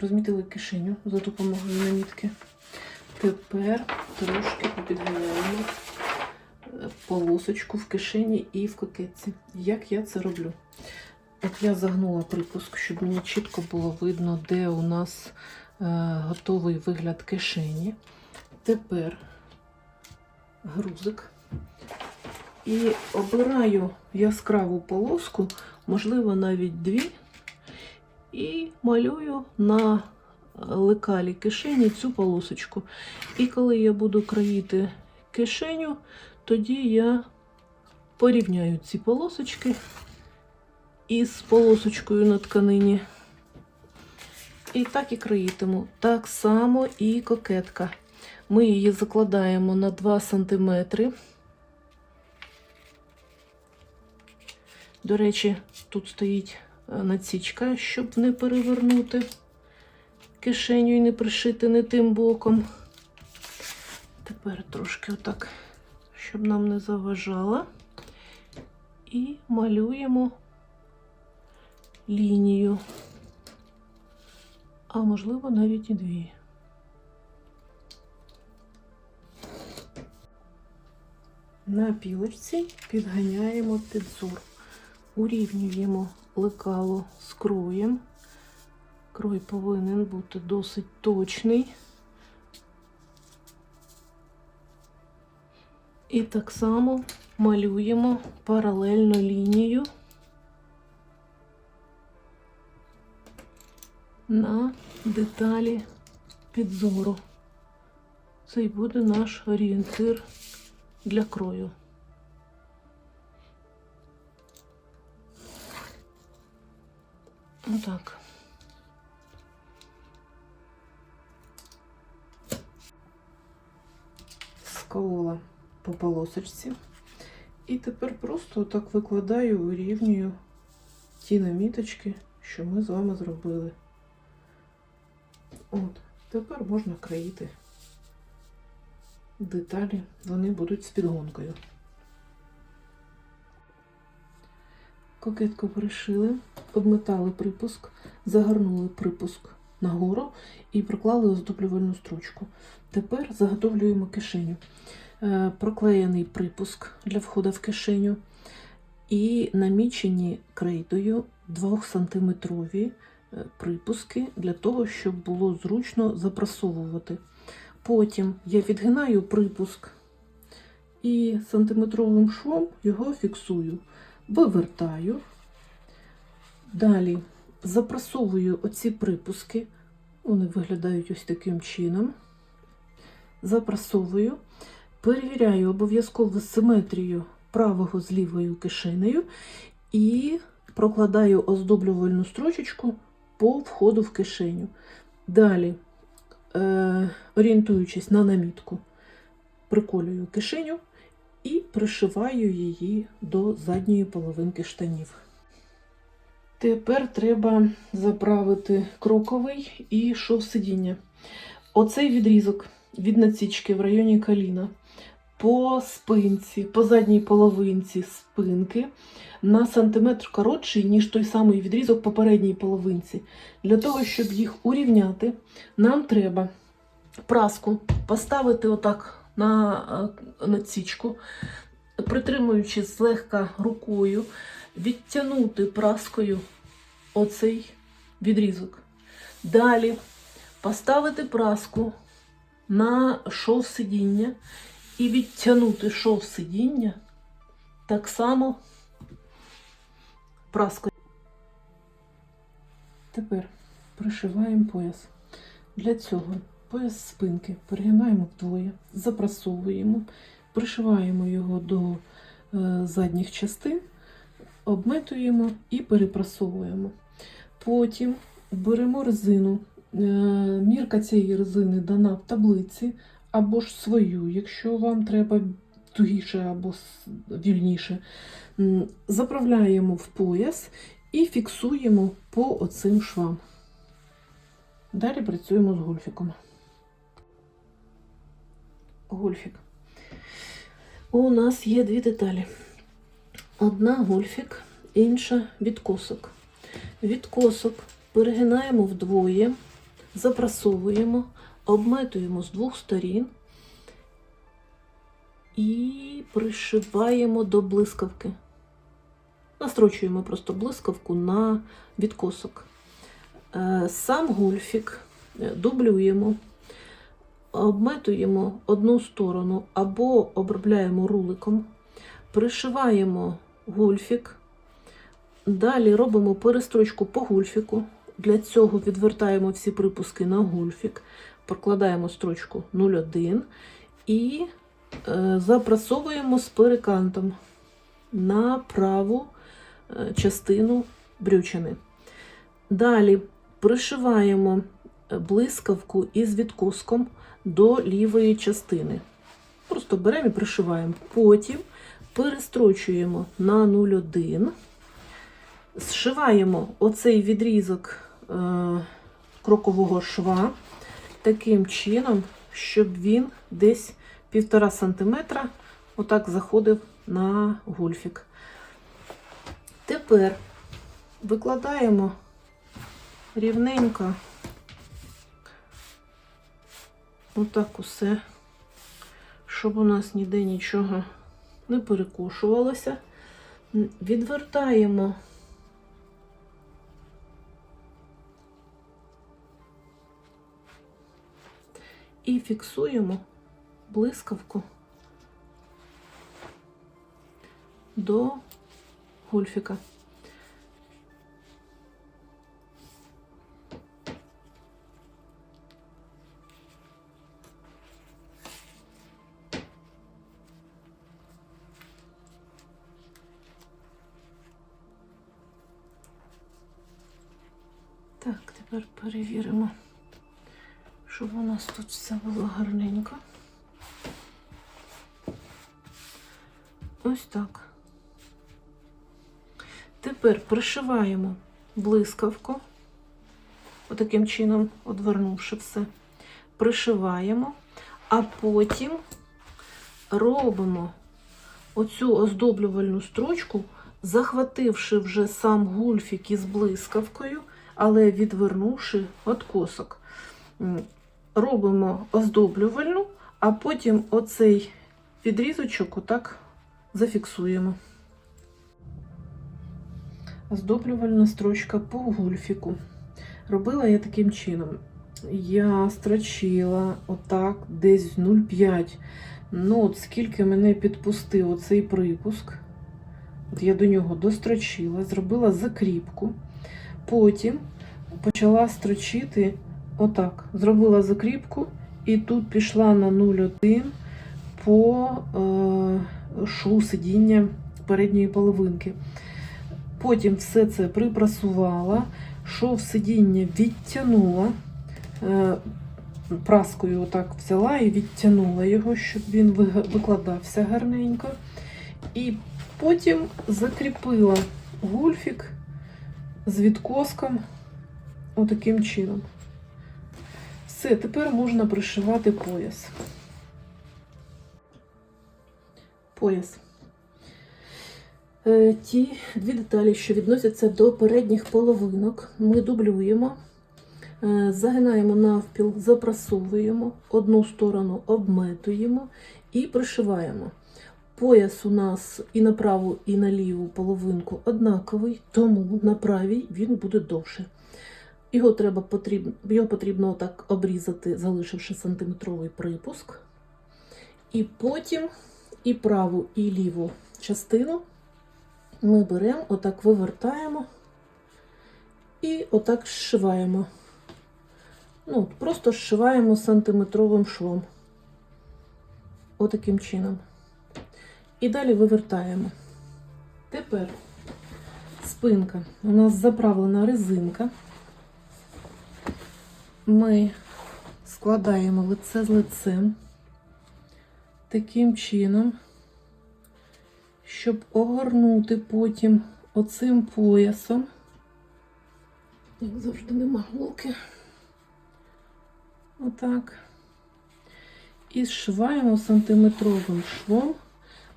розмітили кишеню за допомогою намітки. Тепер трошки попідганяємо е, полосочку в кишені і в кокетці. Як я це роблю? От я загнула припуск, щоб мені чітко було видно, де у нас е, готовий вигляд кишені. Тепер грузик. І обираю яскраву полоску, можливо, навіть дві, і малюю на лекалі кишені цю полосочку. І коли я буду країти кишеню, тоді я порівняю ці полосочки із полосочкою на тканині. І так і країтиму. Так само і кокетка. Ми її закладаємо на 2 см. До речі, тут стоїть надсічка, щоб не перевернути кишеню і не пришити не тим боком. Тепер трошки отак, щоб нам не заважало. І малюємо лінію. А можливо, навіть і дві. На пілочці підганяємо підзор. Урівнюємо лекало з кроєм. Крой повинен бути досить точний. І так само малюємо паралельно лінію на деталі підзору. Це й буде наш орієнтир для крою. Отак. Сколола по полосочці. І тепер просто так викладаю, вирівнюю ті наміточки, що ми з вами зробили. От, тепер можна країти деталі, вони будуть з підгонкою. Кокетку пришили, обметали припуск, загорнули припуск нагору і проклали оздоблювальну строчку. Тепер заготовлюємо кишеню. Е, Проклеєний припуск для входу в кишеню і намічені крейдою 2-сантиметрові е, припуски для того, щоб було зручно запрасовувати. Потім я відгинаю припуск і сантиметровим швом його фіксую, вивертаю. Далі запрасовую оці припуски, вони виглядають ось таким чином. Запрасовую, перевіряю обов'язково симетрію правого з лівою кишенею і прокладаю оздоблювальну строчечку по входу в кишеню. Далі е, орієнтуючись на намітку, приколюю кишеню і пришиваю її до задньої половинки штанів. Тепер треба заправити кроковий і шов сидіння. Оцей відрізок від насічки в районі коліна по спинці, по задній половинці спинки на сантиметр коротший, ніж той самий відрізок по передній половинці. Для того, щоб їх урівняти, нам треба праску поставити отак на е, надсічку, притримуючи злегка рукою, відтягнути праскою оцей відрізок. Далі поставити праску на шов сидіння і відтягнути шов сидіння так само праскою. Тепер пришиваємо пояс. Для цього пояс спинки перегинаємо вдвоє, запрасовуємо, пришиваємо його до е, задніх частин, обметуємо і перепрасовуємо. Потім беремо резину. Е, Мірка цієї резини дана в таблиці або ж свою, якщо вам треба тугіше або вільніше. Заправляємо в пояс і фіксуємо по оцим швам. Далі працюємо з гольфіком. Гольфік. У нас є дві деталі. Одна гольфік, інша відкосок. Відкосок перегинаємо вдвоє, запрасовуємо, обметуємо з двох сторін і пришиваємо до блискавки. Настрочуємо просто блискавку на відкосок. Е, Сам гульфік е, дублюємо, обметуємо одну сторону або обробляємо руликом, пришиваємо гульфік. Далі робимо перестрочку по гульфіку. Для цього відвертаємо всі припуски на гульфік, прокладаємо строчку 0,1 і е, запрасовуємо з перекантом на праву е, частину брючини. Далі пришиваємо е, блискавку із відкоском до лівої частини. Просто беремо і пришиваємо. Потім перестрочуємо на 0,1. Зшиваємо оцей відрізок е, крокового шва таким чином, щоб він десь 1,5 см отак заходив на гульфік. Тепер викладаємо рівненько отак усе, щоб у нас ніде нічого не перекошувалося. Відвертаємо і фіксуємо блискавку до гульфіка. Так, тепер перевіримо, щоб у нас тут все було гарненько. Ось так. Тепер пришиваємо блискавку, отаким чином, одвернувши все, пришиваємо, а потім робимо оцю оздоблювальну строчку, захвативши вже сам гульфік із блискавкою, але відвернувши откосок. М, Робимо оздоблювальну, а потім оцей відрізочок отак зафіксуємо. Оздоблювальна строчка по гульфіку. Робила я таким чином. Я строчила отак десь 0,5. Ну, от скільки мене підпустив оцей припуск. От я до нього дострочила, зробила закріпку. Потім почала строчити отак. Зробила закріпку і тут пішла на 0,1 по е, шву сидіння передньої половинки. Потім все це припрасувала, шов сидіння відтягнула, е, праскою отак взяла і відтягнула його, щоб він викладався гарненько. І потім закріпила гульфік з відкоском отаким чином. Все, тепер можна пришивати пояс. Пояс. Е, Ті дві деталі, що відносяться до передніх половинок, ми дублюємо, е, загинаємо навпіл, запрасовуємо, одну сторону обметуємо і пришиваємо. Пояс у нас і на праву, і на ліву половинку однаковий, тому на правій він буде довше. Його треба потрібно, його потрібно отак обрізати, залишивши сантиметровий припуск. І потім і праву, і ліву частину ми беремо, отак вивертаємо і отак зшиваємо. Ну, просто зшиваємо сантиметровим швом. Отаким чином. І далі вивертаємо. Тепер спинка. У нас заправлена резинка. Ми складаємо лице з лицем таким чином, щоб огорнути потім оцим поясом. Як завжди нема голки. Отак. І зшиваємо сантиметровим швом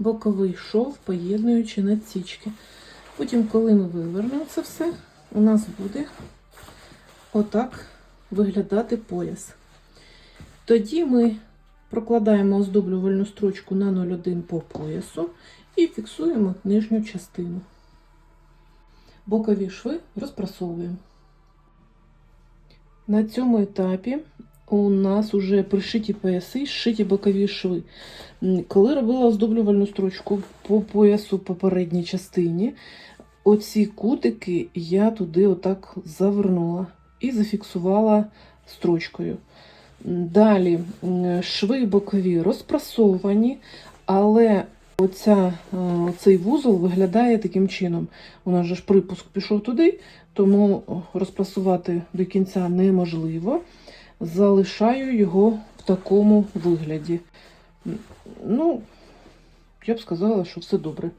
боковий шов, поєднуючи надсічки. Потім, коли ми вивернемо це все, у нас буде отак виглядати пояс. Тоді ми прокладаємо оздоблювальну строчку на 0,1 по поясу і фіксуємо нижню частину. Бокові шви розпрасовуємо. На цьому етапі у нас вже пришиті пояси, зшиті бокові шви. Коли робила оздоблювальну строчку по поясу попередній частині, оці кутики я туди отак завернула і зафіксувала строчкою. Далі шви бокові розпрасовані, але оця, е, оцей вузол виглядає таким чином. У нас же ж припуск пішов туди, тому розпрасувати до кінця неможливо. Залишаю його в такому вигляді. Ну, я б сказала, що все добре.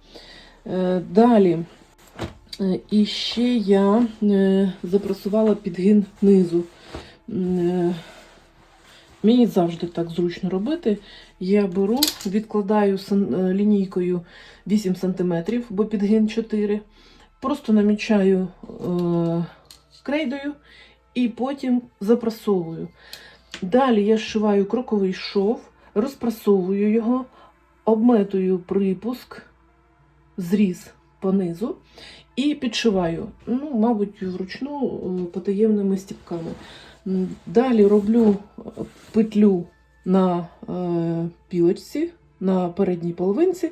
Е, Далі. Е, І ще я е, запрасувала підгин низу. Мені завжди так зручно робити. Я беру, відкладаю лінійкою 8 см, бо підгин 4 Просто намічаю крейдою і потім запрасовую. Далі я зшиваю кроковий шов, розпрасовую його, обметую припуск, зріз понизу і підшиваю. Ну, мабуть, вручну е, потаємними стіпками. Далі роблю е, петлю на е, пілочці, на передній половинці,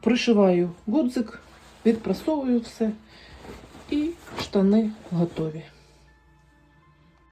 пришиваю гудзик, відпрасовую все, і штани готові.